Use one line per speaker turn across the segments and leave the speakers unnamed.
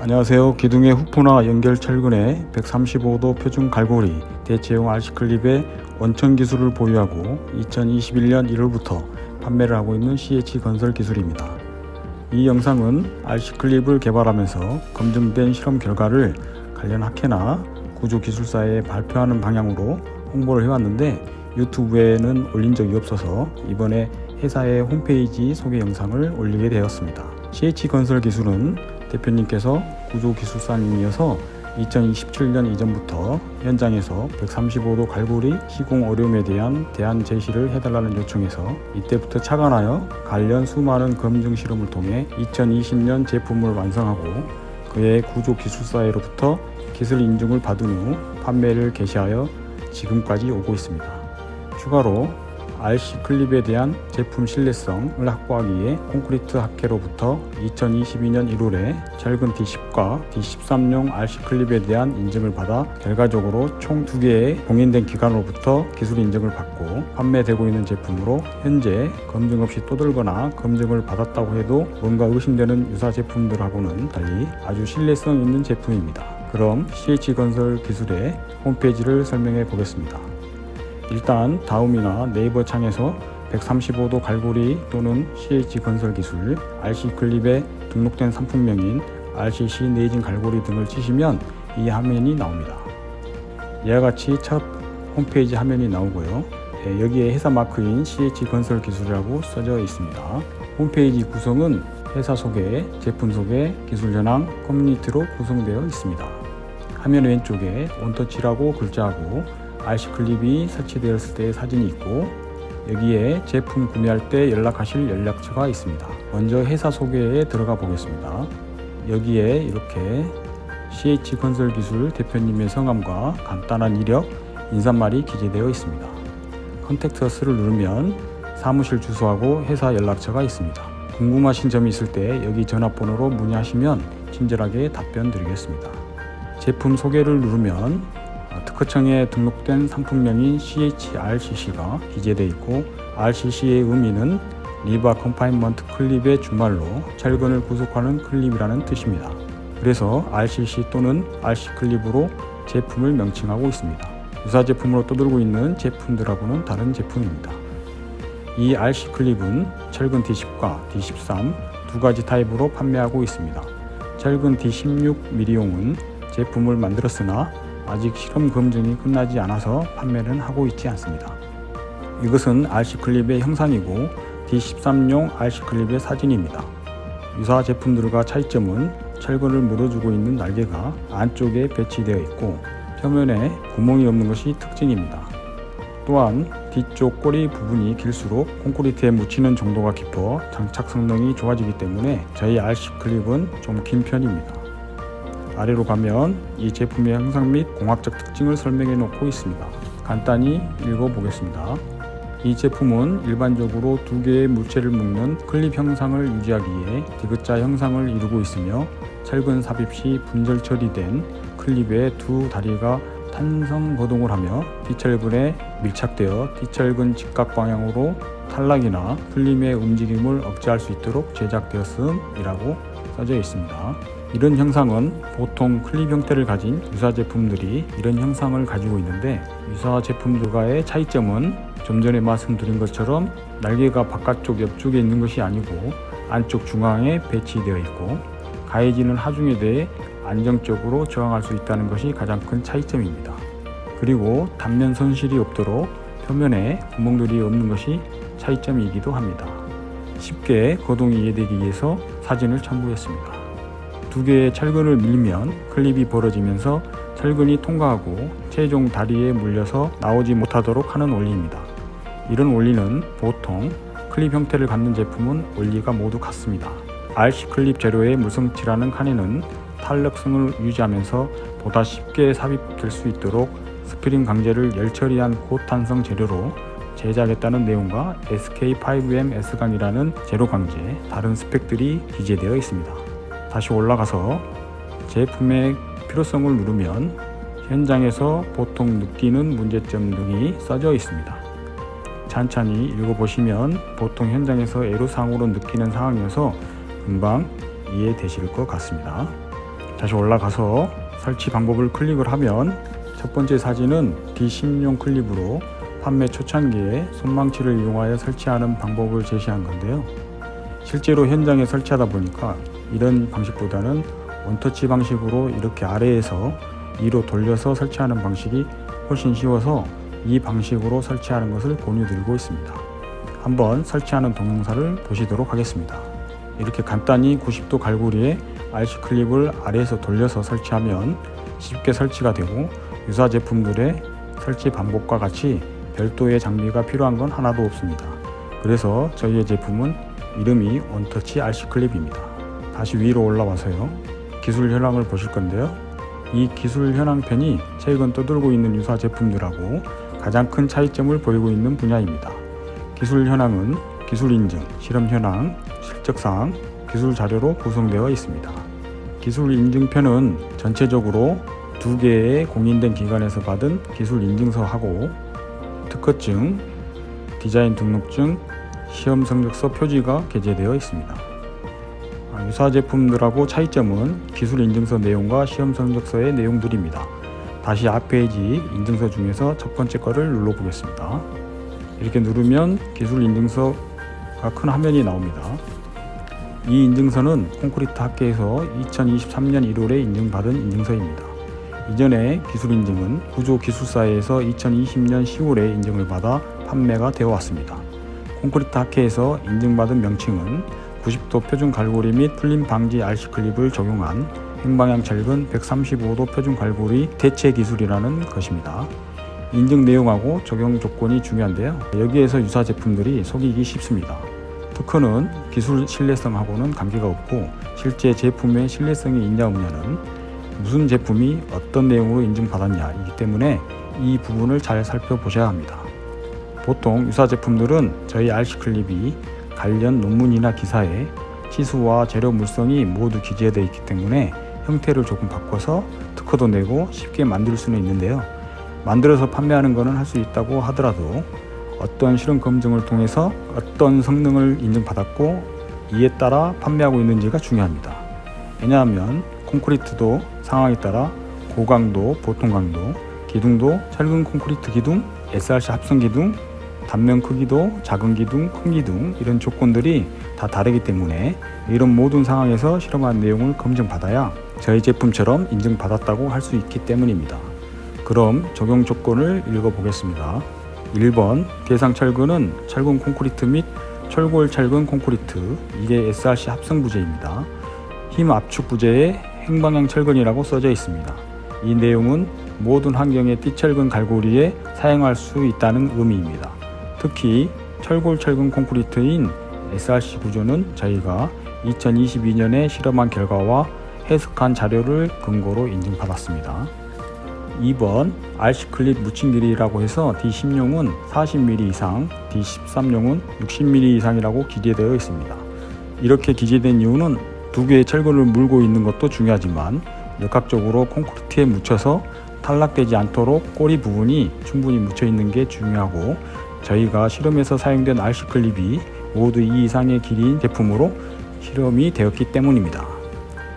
안녕하세요. 기둥의 후프나 연결 철근의 135도 표준 갈고리 대체형 RC 클립의 원천 기술을 보유하고 2021년 1월부터 판매를 하고 있는 CH 건설 기술입니다. 이 영상은 RC 클립을 개발하면서 검증된 실험 결과를 관련 학회나 구조 기술사에 발표하는 방향으로 홍보를 해왔는데 유튜브에는 올린 적이 없어서 이번에 회사의 홈페이지 소개 영상을 올리게 되었습니다. CH 건설 기술은 대표님께서 구조기술사님이어서 2027년 이전부터 현장에서 135도 갈고리 시공 어려움에 대한 대안 제시를 해달라는 요청에서 이때부터 착안하여 관련 수많은 검증 실험을 통해 2020년 제품을 완성하고 그의 구조 기술사회로부터 기술 인증을 받은 후 판매를 개시하여 지금까지 오고 있습니다. 추가로 RC 클립에 대한 제품 신뢰성을 확보하기 위해 콘크리트 학회로부터 2022년 1월에 철근 D10과 D13용 RC 클립에 대한 인증을 받아 결과적으로 총 2개의 공인된 기관으로부터 기술 인증을 받고 판매되고 있는 제품으로 현재 검증 없이 떠들거나 검증을 받았다고 해도 뭔가 의심되는 유사 제품들하고는 달리 아주 신뢰성 있는 제품입니다. 그럼 CH건설 기술의 홈페이지를 설명해 보겠습니다. 일단 다음이나 네이버 창에서 135도 갈고리 또는 CH 건설 기술, RC 클립에 등록된 상품명인 RCC 네이징 갈고리 등을 치시면 이 화면이 나옵니다. 이와 같이 첫 홈페이지 화면이 나오고요. 예, 여기에 회사 마크인 CH 건설 기술이라고 써져 있습니다. 홈페이지 구성은 회사 소개, 제품 소개, 기술 전황, 커뮤니티로 구성되어 있습니다. 화면 왼쪽에 원터치라고 글자하고 RC 클립이 설치되었을 때의 사진이 있고 여기에 제품 구매할 때 연락하실 연락처가 있습니다. 먼저 회사 소개에 들어가 보겠습니다. 여기에 이렇게 CH 건설 기술 대표님의 성함과 간단한 이력, 인사말이 기재되어 있습니다. 컨택트 어스를 누르면 사무실 주소하고 회사 연락처가 있습니다. 궁금하신 점이 있을 때 여기 전화번호로 문의하시면 친절하게 답변 드리겠습니다. 제품 소개를 누르면 특허청에 등록된 상품명인 CHRCC가 기재되어 있고 RCC의 의미는 리바 컨파인먼트 클립의 주말로 철근을 구속하는 클립이라는 뜻입니다. 그래서 RCC 또는 RC 클립으로 제품을 명칭하고 있습니다. 유사 제품으로 떠들고 있는 제품들하고는 다른 제품입니다. 이 RC 클립은 철근 D10과 D13 두 가지 타입으로 판매하고 있습니다. 철근 D16 미리용은 제품을 만들었으나 아직 실험 검증이 끝나지 않아서 판매는 하고 있지 않습니다. 이것은 RC 클립의 형상이고 D13용 RC 클립의 사진입니다. 유사 제품들과 차이점은 철근을 물어주고 있는 날개가 안쪽에 배치되어 있고 표면에 구멍이 없는 것이 특징입니다. 또한 뒤쪽 꼬리 부분이 길수록 콘크리트에 묻히는 정도가 깊어 장착 성능이 좋아지기 때문에 저희 RC 클립은 좀 긴 편입니다. 아래로 가면 이 제품의 형상 및 공학적 특징을 설명해 놓고 있습니다. 간단히 읽어 보겠습니다. 이 제품은 일반적으로 두 개의 물체를 묶는 클립 형상을 유지하기 위해 디귿자 형상을 이루고 있으며 철근 삽입 시 분절 처리된 클립의 두 다리가 탄성 거동을 하며 뒤철근에 밀착되어 뒤철근 직각 방향으로 탈락이나 풀림의 움직임을 억제할 수 있도록 제작되었음이라고 써져 있습니다. 이런 형상은 보통 클립 형태를 가진 유사 제품들이 이런 형상을 가지고 있는데 유사 제품들과의 차이점은 좀 전에 말씀드린 것처럼 날개가 바깥쪽 옆쪽에 있는 것이 아니고 안쪽 중앙에 배치되어 있고 가해지는 하중에 대해 안정적으로 저항할 수 있다는 것이 가장 큰 차이점입니다. 그리고 단면 손실이 없도록 표면에 구멍들이 없는 것이 차이점이기도 합니다. 쉽게 거동이 이해되기 위해서 사진을 첨부했습니다. 두 개의 철근을 밀면 클립이 벌어지면서 철근이 통과하고 최종 다리에 물려서 나오지 못하도록 하는 원리입니다. 이런 원리는 보통 클립 형태를 갖는 제품은 원리가 모두 같습니다. RC 클립 재료의 무성치라는 칸에는 탄력성을 유지하면서 보다 쉽게 삽입될 수 있도록 스프링 강제를 열 처리한 고탄성 재료로 제작했다는 내용과 SK5M S강이라는 제로 강제, 다른 스펙들이 기재되어 있습니다. 다시 올라가서 제품의 필요성을 누르면 현장에서 보통 느끼는 문제점 등이 써져 있습니다. 찬찬히 읽어보시면 보통 현장에서 애로사항으로 느끼는 상황이어서 금방 이해되실 것 같습니다. 다시 올라가서 설치 방법을 클릭을 하면 첫 번째 사진은 D10용 클립으로 판매 초창기에 손망치를 이용하여 설치하는 방법을 제시한 건데요. 실제로 현장에 설치하다 보니까 이런 방식보다는 원터치 방식으로 이렇게 아래에서 위로 돌려서 설치하는 방식이 훨씬 쉬워서 이 방식으로 설치하는 것을 권유드리고 있습니다. 한번 설치하는 동영상을 보시도록 하겠습니다. 이렇게 간단히 90도 갈고리에 RC 클립을 아래에서 돌려서 설치하면 쉽게 설치가 되고 유사 제품들의 설치 방법과 같이 별도의 장비가 필요한 건 하나도 없습니다. 그래서 저희의 제품은 이름이 원터치 RC 클립입니다. 다시 위로 올라와서요. 기술 현황을 보실 건데요. 이 기술 현황편이 최근 떠들고 있는 유사 제품들하고 가장 큰 차이점을 보이고 있는 분야입니다. 기술 현황은 기술 인증, 실험 현황, 실적 사항, 기술 자료로 구성되어 있습니다. 기술 인증편은 전체적으로 두 개의 공인된 기관에서 받은 기술 인증서하고 특허증, 디자인 등록증, 시험 성적서 표지가 게재되어 있습니다. 아, 유사 제품들하고 차이점은 기술 인증서 내용과 시험 성적서의 내용들입니다. 다시 앞 페이지 인증서 중에서 첫 번째 거를 눌러보겠습니다. 이렇게 누르면 기술 인증서가 큰 화면이 나옵니다. 이 인증서는 콘크리트 학계에서 2023년 1월에 인증받은 인증서입니다. 이전에 기술 인증은 구조 기술사에서 2020년 10월에 인증을 받아 판매가 되어 왔습니다. 콘크리트 학회에서 인증받은 명칭은 90도 표준 갈고리 및 풀림 방지 RC 클립을 적용한 행방향 철근 135도 표준 갈고리 대체 기술이라는 것입니다. 인증 내용하고 적용 조건이 중요한데요. 여기에서 유사 제품들이 속이기 쉽습니다. 특허는 기술 신뢰성하고는 관계가 없고 실제 제품의 신뢰성이 있냐 없냐는 무슨 제품이 어떤 내용으로 인증받았냐이기 때문에 이 부분을 잘 살펴보셔야 합니다. 보통 유사 제품들은 저희 RC 클립이 관련 논문이나 기사에 치수와 재료 물성이 모두 기재되어 있기 때문에 형태를 조금 바꿔서 특허도 내고 쉽게 만들 수는 있는데요. 만들어서 판매하는 것은 할 수 있다고 하더라도 어떤 실험 검증을 통해서 어떤 성능을 인증받았고 이에 따라 판매하고 있는지가 중요합니다. 왜냐하면 콘크리트도 상황에 따라 고강도, 보통 강도, 기둥도 철근 콘크리트 기둥, SRC 합성 기둥, 단면 크기도 작은 기둥, 큰 기둥 이런 조건들이 다 다르기 때문에 이런 모든 상황에서 실험한 내용을 검증받아야 저희 제품처럼 인증받았다고 할 수 있기 때문입니다. 그럼 적용 조건을 읽어보겠습니다. 1번 대상 철근은 철근 콘크리트 및 철골 철근 콘크리트 이게 SRC 합성 부재입니다. 힘 압축 부재의 행방향 철근이라고 써져 있습니다. 이 내용은 모든 환경의 띠철근 갈고리에 사용할 수 있다는 의미입니다. 특히 철골 철근 콘크리트인 SRC 구조는 저희가 2022년에 실험한 결과와 해석한 자료를 근거로 인증받았습니다. 2번 RC 클립 묻힌 길이라고 해서 D10용은 40mm 이상, D13용은 60mm 이상이라고 기재되어 있습니다. 이렇게 기재된 이유는 두 개의 철근을 물고 있는 것도 중요하지만 역학적으로 콘크리트에 묻혀서 탈락되지 않도록 꼬리 부분이 충분히 묻혀 있는 게 중요하고 저희가 실험에서 사용된 RC 클립이 모두 이 이상의 길이인 제품으로 실험이 되었기 때문입니다.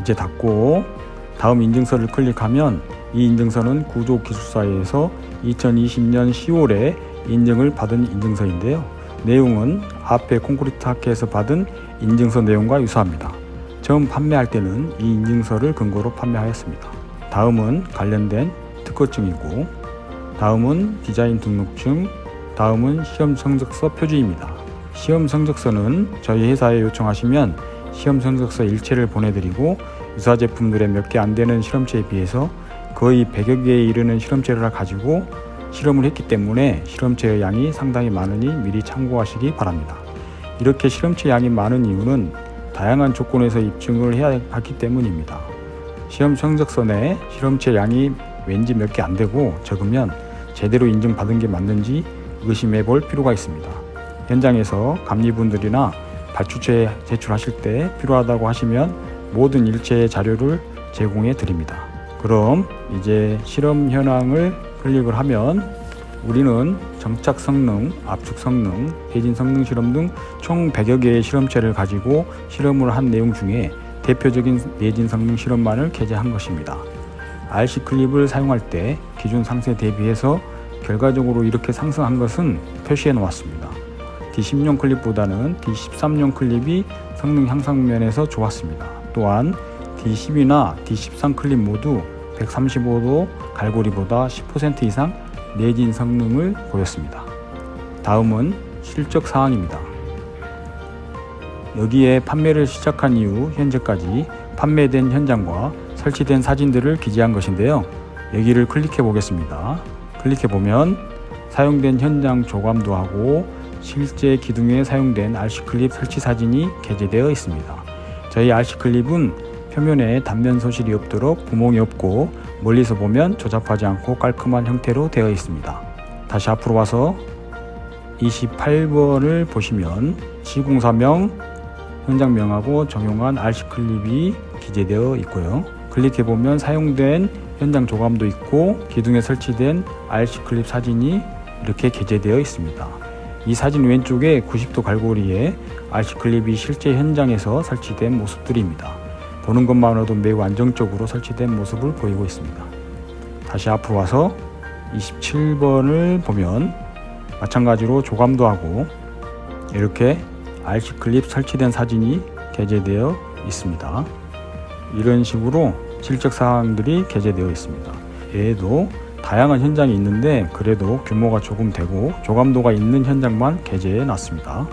이제 닫고 다음 인증서를 클릭하면 이 인증서는 구조기술사에서 2020년 10월에 인증을 받은 인증서인데요. 내용은 앞에 콘크리트 학회에서 받은 인증서 내용과 유사합니다. 처음 판매할 때는 이 인증서를 근거로 판매하였습니다. 다음은 관련된 특허증이고, 다음은 디자인 등록증, 다음은 시험 성적서 표지입니다. 시험 성적서는 저희 회사에 요청하시면 시험 성적서 일체를 보내드리고 유사 제품들의 몇 개 안 되는 실험체에 비해서 거의 100여 개에 이르는 실험체를 가지고 실험을 했기 때문에 실험체의 양이 상당히 많으니 미리 참고하시기 바랍니다. 이렇게 실험체 양이 많은 이유는 다양한 조건에서 입증을 해야 하기 때문입니다. 시험 성적서 내 실험체 양이 왠지 몇 개 안 되고 적으면 제대로 인증받은 게 맞는지 의심해 볼 필요가 있습니다. 현장에서 감리분들이나 발주체 제출하실 때 필요하다고 하시면 모든 일체의 자료를 제공해 드립니다. 그럼 이제 실험 현황을 클릭을 하면 우리는 정착 성능, 압축 성능, 대진 성능 실험 등 총 100여 개의 실험체를 가지고 실험을 한 내용 중에 대표적인 내진 성능 실험만을 게재한 것입니다. RC 클립을 사용할 때 기존 상세 대비해서 결과적으로 이렇게 상승한 것은 표시해 놓았습니다. D10용 클립보다는 D13용 클립이 성능 향상 면에서 좋았습니다. 또한 D10이나 D13 클립 모두 135도 갈고리보다 10% 이상 내진 성능을 보였습니다. 다음은 실적 사항입니다. 여기에 판매를 시작한 이후 현재까지 판매된 현장과 설치된 사진들을 기재한 것인데요. 여기를 클릭해 보겠습니다. 클릭해 보면 사용된 현장 조감도 하고 실제 기둥에 사용된 RC 클립 설치 사진이 게재되어 있습니다. 저희 RC 클립은 표면에 단면 소실이 없도록 구멍이 없고 멀리서 보면 조잡하지 않고 깔끔한 형태로 되어 있습니다. 다시 앞으로 와서 28번을 보시면 시공사명, 현장명하고 적용한 RC 클립이 기재되어 있고요. 클릭해 보면 사용된 현장 조감도 있고 기둥에 설치된 RC 클립 사진이 이렇게 게재되어 있습니다. 이 사진 왼쪽에 90도 갈고리에 RC 클립이 실제 현장에서 설치된 모습들입니다. 보는 것만으로도 매우 안정적으로 설치된 모습을 보이고 있습니다. 다시 앞으로 와서 27번을 보면 마찬가지로 조감도 하고 이렇게 RC 클립 설치된 사진이 게재되어 있습니다. 이런 식으로 실적 사항들이 게재되어 있습니다. 얘도 다양한 현장이 있는데 그래도 규모가 조금 되고 조감도가 있는 현장만 게재해 놨습니다.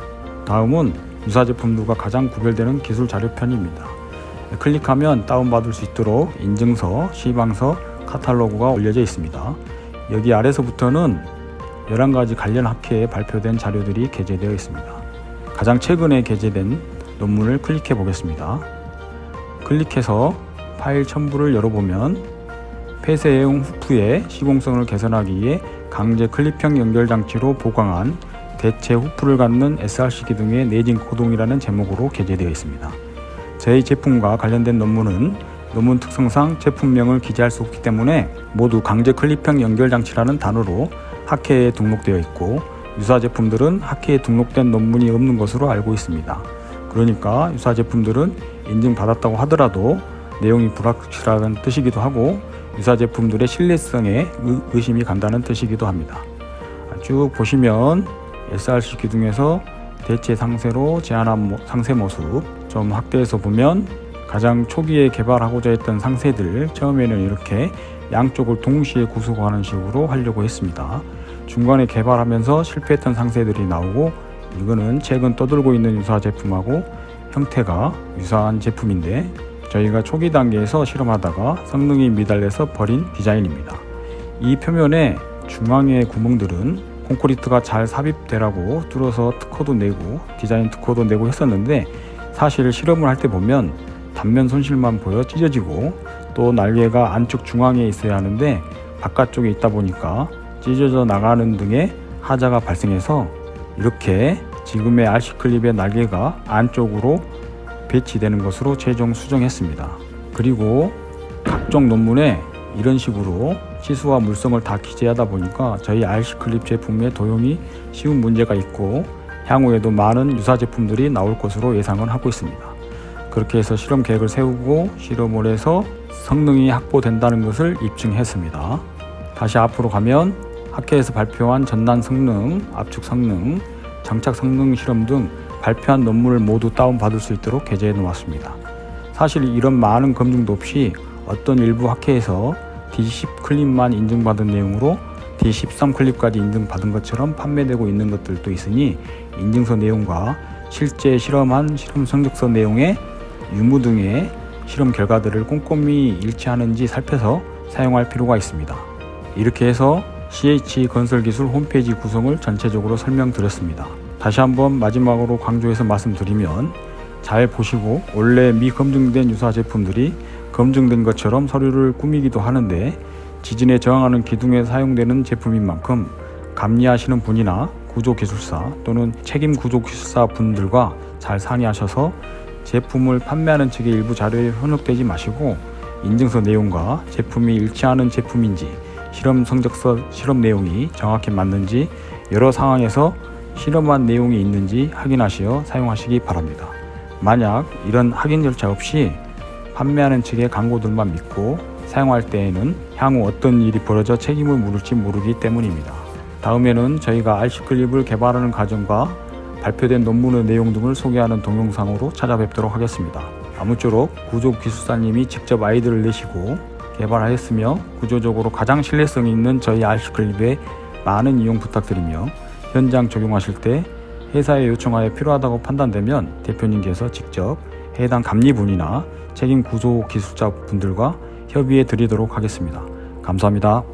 다음은 유사 제품들과 가장 구별되는 기술 자료 편입니다. 클릭하면 다운받을 수 있도록 인증서, 시방서, 카탈로그가 올려져 있습니다. 여기 아래서부터는 11가지 관련 학회에 발표된 자료들이 게재되어 있습니다. 가장 최근에 게재된 논문을 클릭해 보겠습니다. 클릭해서 파일 첨부를 열어보면 폐쇄형 후프의 시공성을 개선하기 위해 강제 클립형 연결 장치로 보강한 대체 후프를 갖는 SRC 기둥의 내진 코동이라는 제목으로 게재되어 있습니다. 저희 제품과 관련된 논문은 논문 특성상 제품명을 기재할 수 없기 때문에 모두 강제 클립형 연결 장치라는 단어로 학회에 등록되어 있고 유사 제품들은 학회에 등록된 논문이 없는 것으로 알고 있습니다. 그러니까 유사 제품들은 인증받았다고 하더라도 내용이 불확실하다는 뜻이기도 하고 유사 제품들의 신뢰성에 의심이 간다는 뜻이기도 합니다. 쭉 보시면 SRC 기둥에서 대체 상세로 제한한 상세 모습 좀 확대해서 보면 가장 초기에 개발하고자 했던 상세들 처음에는 이렇게 양쪽을 동시에 구속하는 식으로 하려고 했습니다. 중간에 개발하면서 실패했던 상세들이 나오고 이거는 최근 떠들고 있는 유사 제품하고 형태가 유사한 제품인데 저희가 초기 단계에서 실험하다가 성능이 미달려서 버린 디자인입니다. 이 표면에 중앙의 구멍들은 콘크리트가 잘 삽입되라고 뚫어서 특허도 내고 디자인 특허도 내고 했었는데 사실 실험을 할 때 보면 단면 손실만 보여 찢어지고 또 날개가 안쪽 중앙에 있어야 하는데 바깥쪽에 있다 보니까 찢어져 나가는 등의 하자가 발생해서 이렇게 지금의 RC 클립의 날개가 안쪽으로 배치되는 것으로 최종 수정했습니다. 그리고 각종 논문에 이런 식으로 치수와 물성을 다 기재하다 보니까 저희 RC 클립 제품의 도용이 쉬운 문제가 있고 향후에도 많은 유사 제품들이 나올 것으로 예상을 하고 있습니다. 그렇게 해서 실험 계획을 세우고 실험을 해서 성능이 확보된다는 것을 입증했습니다. 다시 앞으로 가면 학회에서 발표한 전단 성능, 압축 성능, 장착 성능 실험 등 발표한 논문을 모두 다운받을 수 있도록 게재해 놓았습니다. 사실 이런 많은 검증도 없이 어떤 일부 학회에서 D10 클립만 인증받은 내용으로 D13 클립까지 인증받은 것처럼 판매되고 있는 것들도 있으니 인증서 내용과 실제 실험한 실험 성적서 내용의 유무 등의 실험 결과들을 꼼꼼히 일치하는지 살펴서 사용할 필요가 있습니다. 이렇게 해서 CH 건설 기술 홈페이지 구성을 전체적으로 설명드렸습니다. 다시 한번 마지막으로 강조해서 말씀드리면 잘 보시고 원래 미검증된 유사 제품들이 검증된 것처럼 서류를 꾸미기도 하는데 지진에 저항하는 기둥에 사용되는 제품인 만큼 감리하시는 분이나 구조기술사 또는 책임 구조기술사 분들과 잘 상의하셔서 제품을 판매하는 측의 일부 자료에 현혹되지 마시고 인증서 내용과 제품이 일치하는 제품인지 실험 성적서 실험 내용이 정확히 맞는지 여러 상황에서 실험한 내용이 있는지 확인하시어 사용하시기 바랍니다. 만약 이런 확인 절차 없이 판매하는 측의 광고들만 믿고 사용할 때에는 향후 어떤 일이 벌어져 책임을 물을지 모르기 때문입니다. 다음에는 저희가 RC 클립을 개발하는 과정과 발표된 논문의 내용 등을 소개하는 동영상으로 찾아뵙도록 하겠습니다. 아무쪼록 구조 기술사님이 직접 아이디어를 내시고 개발하였으며 구조적으로 가장 신뢰성 있는 저희 RC 클립에 많은 이용 부탁드리며 현장 적용하실 때 회사에 요청하여 필요하다고 판단되면 대표님께서 직접 해당 감리분이나 책임 구조 기술자 분들과 협의해 드리도록 하겠습니다. 감사합니다.